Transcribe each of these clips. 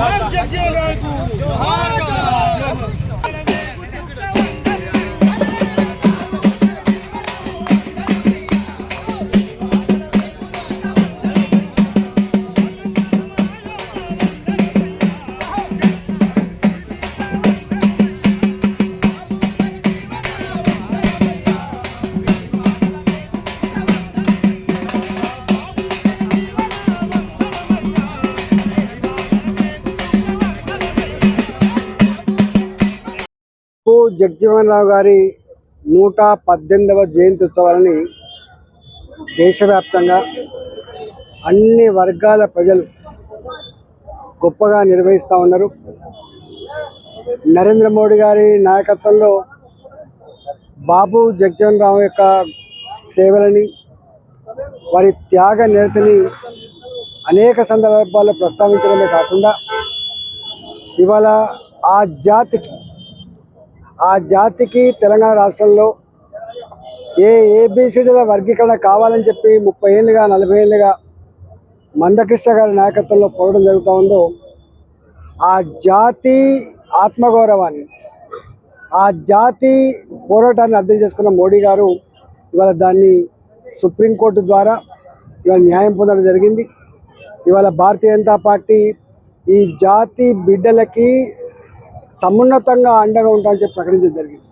జోహార్ జగ్జీవన్ రావుకు జగ్జీవన్ రావు గారి నూట పద్దెనిమిదవ జయంతి ఉత్సవాలని దేశవ్యాప్తంగా అన్ని వర్గాల ప్రజలు గొప్పగా నిర్వహిస్తూ ఉన్నారు. నరేంద్ర మోడీ గారి నాయకత్వంలో బాబు జగజీవన్ రావు యొక్క సేవలని వారి త్యాగ నిరతిని అనేక సందర్భాల్లో ప్రస్తావించడమే కాకుండా ఇవాళ ఆ జాతికి ఆ జాతికి తెలంగాణ రాష్ట్రంలో ఏ ఏబిసిడీల వర్గీకరణ కావాలని చెప్పి ముప్పై ఏళ్ళుగా నలభై ఏళ్ళుగా మందకృష్ణ గారి నాయకత్వంలో పోవడం జరుగుతూ ఉందో ఆ జాతి ఆత్మగౌరవాన్ని ఆ జాతి పోరాటాన్ని అర్థం చేసుకున్న మోడీ గారు ఇవాళ దాన్ని సుప్రీంకోర్టు ద్వారా ఇవాళ న్యాయం పొందడం జరిగింది. ఇవాళ భారతీయ జనతా పార్టీ ఈ జాతి బిడ్డలకి సమున్నతంగా అండగా ఉంటామని చెప్పి ప్రకటించడం జరిగింది.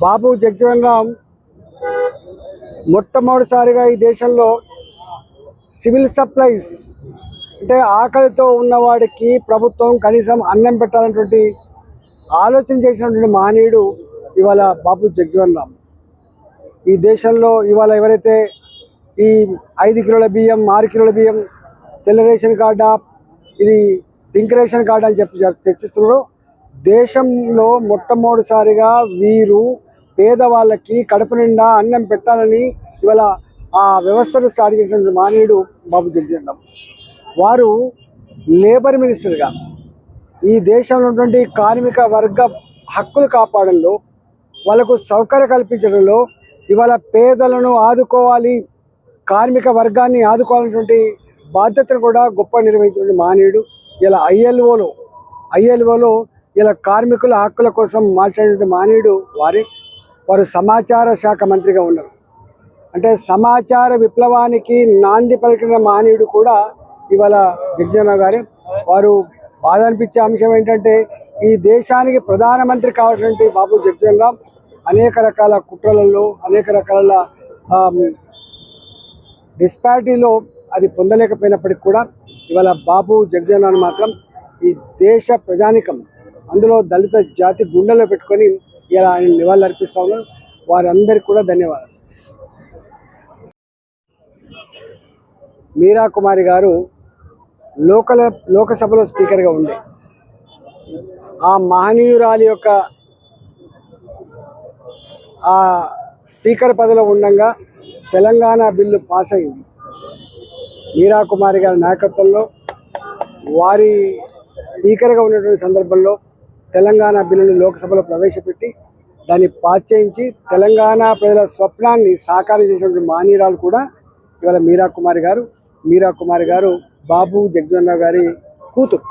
బాబు జగ్జీవన్ రామ్ మొట్టమొదటిసారిగా ఈ దేశంలో సివిల్ సప్లైస్ అంటే ఆకలితో ఉన్నవాడికి ప్రభుత్వం కనీసం అన్నం పెట్టాలన్నటువంటి ఆలోచన చేసినటువంటి మహనీయుడు ఇవాళ బాబు జగ్జీవన్ రామ్. ఈ దేశంలో ఇవాళ ఎవరైతే ఈ ఐదు కిలోల బియ్యం ఆరు కిలోల బియ్యం తెల్ల రేషన్ కార్డా ఇది పింక్ రేషన్ కార్డు అని చెప్పి చర్- చర్చిస్తున్నారు దేశంలో మొట్టమొదటిసారిగా వీరు పేదవాళ్ళకి కడుపు నిండా అన్నం పెట్టాలని ఇవాళ ఆ వ్యవస్థను స్టార్ట్ చేసిన మానేయుడు బాబు జగజీవన్ వారు లేబర్ మినిస్టర్గా ఈ దేశంలో ఉన్నటువంటి కార్మిక వర్గ హక్కులు కాపాడంలో వాళ్ళకు సౌకర్యం కల్పించడంలో ఇవాళ పేదలను ఆదుకోవాలి కార్మిక వర్గాన్ని ఆదుకోవాలన్నటువంటి బాధ్యతను కూడా గొప్ప నిర్వహించిన మానేయుడు ఇలా ఐఎల్ఓలో ఐఎల్ఓలో ఇలా కార్మికుల హక్కుల కోసం మాట్లాడే మానవుడు వారి వారు సమాచార శాఖ మంత్రిగా ఉన్నారు. అంటే సమాచార విప్లవానికి నాంది పలికిన మానవుడు కూడా ఇవాళ జగజీవన్ గారు. వారు బాధ అనిపించే అంశం ఏంటంటే ఈ దేశానికి ప్రధానమంత్రి కావాల్సినటువంటి బాబు జగ్జన్ రామ్ అనేక రకాల కుట్రలలో అనేక రకాల డిస్పారిటీలో అది పొందలేకపోయినప్పటికీ కూడా ఇవాళ బాబు జగ్జన్ రామ్ మాత్రం ఈ దేశ ప్రజానికం అందులో దళిత జాతి గుండెలో పెట్టుకొని ఇలా ఆయన నివాళులు అర్పిస్తా ఉన్నాను వారందరికీ కూడా ధన్యవాదాలు. మీరా కుమారి గారు లోకల లోకసభలో స్పీకర్గా ఉండే. ఆ మహనీయురాలి యొక్క ఆ స్పీకర్ పదవిలో ఉండగా తెలంగాణ బిల్లు పాస్ అయింది. మీరా కుమారి గారి నాయకత్వంలో వారి స్పీకర్గా ఉన్నటువంటి సందర్భంలో తెలంగాణ బిల్లును లోక్సభలో ప్రవేశపెట్టి దాన్ని పాస్ చేయించి తెలంగాణ ప్రజల స్వప్నాన్ని సాకారం చేసినటువంటి మానీయురాలు కూడా ఇవాళ మీరా కుమారి గారు. మీరా కుమారి గారు బాబు జగ్జన్ గారి కూతురు.